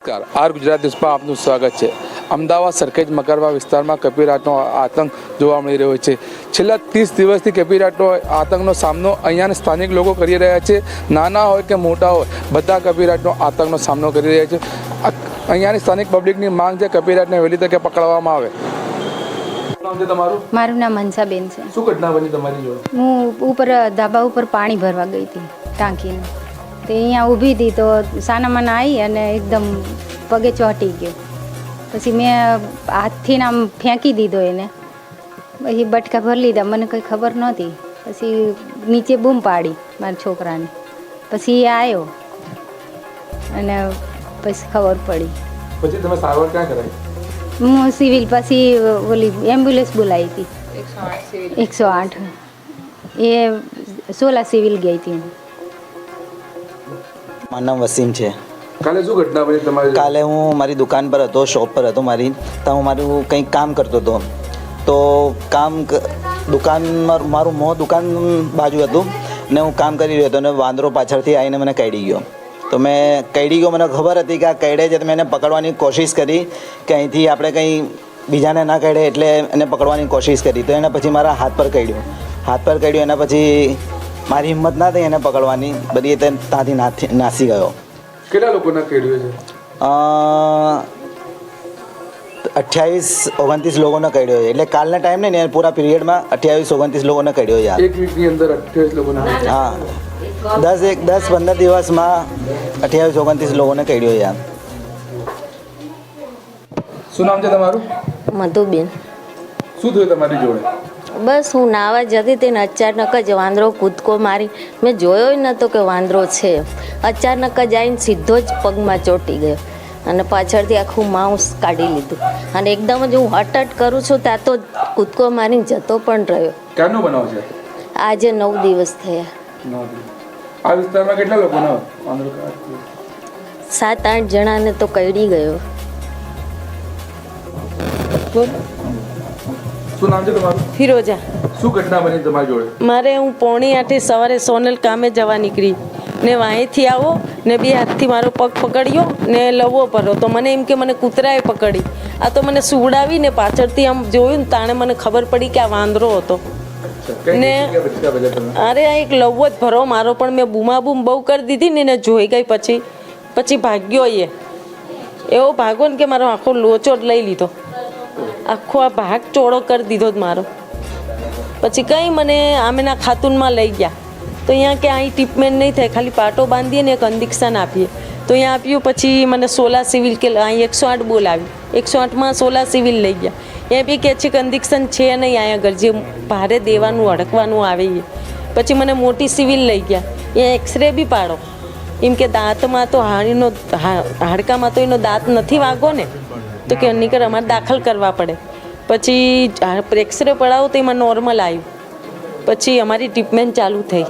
નમસ્કાર. આર ગુજરાત ન્યૂઝમાં આપનું સ્વાગત છે. અમદાવાદ સરખેજ મકરવા વિસ્તારમાં કપીરાટનો આતંક જોવા મળી રહ્યો છે. છેલ્લા ત્રીસ દિવસથી કપીરાટનો આતંકનો સામનો અહીંયાના સ્થાનિક લોકો કરી રહ્યા છે. નાના હોય કે મોટા હોય બધા કપીરાટનો આતંકનો સામનો કરી રહ્યા છે. અહીંયાની સ્થાનિક પબ્લિકની માંગ છે કપીરાટને વહેલી તકે પકડવામાં આવે. તમારું? મારું નામ હંસાબેન છે. શું ઘટના બની તમારી હું ઉપર ધાબા ઉપર પાણી ભરવા ગઈ હતી ટાંકીને. તે અહીંયા ઊભી હતી તો સાનામાના આવી અને એકદમ પગે ચોંટી ગયો. પછી મેં હાથથી આમ ફેંકી દીધો એને. પછી બટકા ભરી લીધા મને કંઈ ખબર નહોતી. પછી નીચે બૂમ પાડી મારા છોકરાને. પછી એ આવ્યો અને પછી ખબર પડી. પછી તમે સારવાર ક્યાં કરાવી? હું સિવિલ પછી ઓલી એમ્બ્યુલન્સ બોલાવી હતી. એકસો આઠ એ સોલા સિવિલ ગઈ હતી હું મારું નામ વસીમ છે. કાલે શું ઘટના બની તમારી? કાલે હું મારી દુકાન પર હતો શોપ પર હતો મારી. તો હું મારું કંઈક કામ કરતો હતો. તો કામ દુકાનમાં મારું મોં દુકાન બાજુ હતું ને હું કામ કરી રહ્યો હતો અને વાંદરો પાછળથી આવીને મને કઈડી ગયો. તો મેં કઈડી ગયો મને ખબર હતી કે આ કઈડે છે તો મેં એને પકડવાની કોશિશ કરી કે અહીંથી આપણે કંઈ બીજાને ના કઈડે એટલે એને પકડવાની કોશિશ કરી. તો એને પછી મારા હાથ પર કઈડ્યો. હાથ પર કઈડ્યો એના પછી મારી હિંમત ના થઈ એને પકડવાની. બધી તે ત્યાંથી નાથી- નાસી ગયો. કેટલા લોકોના કેડ્યું છે? અઠ્યાવીસ ઓગણત્રીસ લોકોને કર્યો છે. એટલે કાલના ટાઈમ ને પૂરા પીરિયડમાં અઠ્યાવીસ ઓગણત્રીસ લોકોને કડ્યો યાર એક વીકની અંદર અઠ્યાવીસ લોકોના હા. દસ એક દસ પંદર દિવસમાં અઠ્યાવીસ ઓગણત્રીસ લોકોને કર્યો યાર શું નામ છે તમારું? મધુબેન. શું થયું તમારી જોડે? બસ હું નાવા જતી તેને અચાનક જ વાંદરો કૂદકો મારી. મેં જોયો ન નહોતો કે વાંદરો છે. અચાનક જ આવીને સીધો જ પગમાં ચોંટી ગયો અને પાછળથી આખું માઉસ કાઢી લીધું. અને એકદમ જ હું હટ હટ કરું છું ત્યાં તો કૂદકો મારીને જતો પણ રહ્યો. ક્યારનો બનાવ છે? આજે નવ દિવસ થયા. આ વિસ્તારમાં કેટલા લોકોના સાત આઠ જણાને તો કઈડી ગયો. શું નામ છે તમારું? ફિરોજા. શું ઘટના બની તમારી જોડે? મારે હું પોણી આઠે સવારે સોનલ કામે જવા નીકળી. ને વાંહેથી આવો ને બે હાથથી મારો પગ પકડ્યો ને લવવો પડ્યો. તો મને એમ કે મને કૂતરાએ પકડી. આ તો મને સુવડાવી ને પાછળથી આમ જોયું ને તાણે મને ખબર પડી કે આ વાંદરો હતો. ને-? અરે આ એક લવવો જ ભરો મારો પણ મેં બૂમાબૂમ બહુ કરી દીધી ને એને જોઈ ગઈ પછી. પછી ભાગ્યો એ. એવો ભાગો ને કે મારો આખો લોચો જ લઈ લીધો. આખો આ ભાગ ચોળો કરી દીધો જ મારો. પછી કંઈ મને આમેના ખાતુનમાં લઈ ગયા. તો અહીંયા કે અહીં ટ્રીટમેન્ટ નહીં થાય, ખાલી પાટો બાંધીએ ને એક ઇન્જેક્શન આપીએ. તો અહીંયા આપ્યું, પછી મને સોલા સિવિલ કે અહીં એકસો આઠ બોલાવી એકસો આઠમાં સોલા સિવિલ લઈ ગયા. અહીંયા બી કહે છે કે છે નહીં અહીંયા આગળ, જે ભારે દેવાનું, અડકવાનું આવે એ પછી મને મોટી સિવિલ લઈ ગયા. અહીંયા એક્સરે બી પાડો. એમ કે દાંતમાં તો હાડીનો હા- હાડકામાં તો એનો દાંત નથી વાગો ને. તો કે અનિકર અમારે દાખલ કરવા પડે. પછી એક્સરે પડાવો તો એમાં નોર્મલ આવ્યું. પછી અમારી ટ્રીટમેન્ટ ચાલુ થઈ.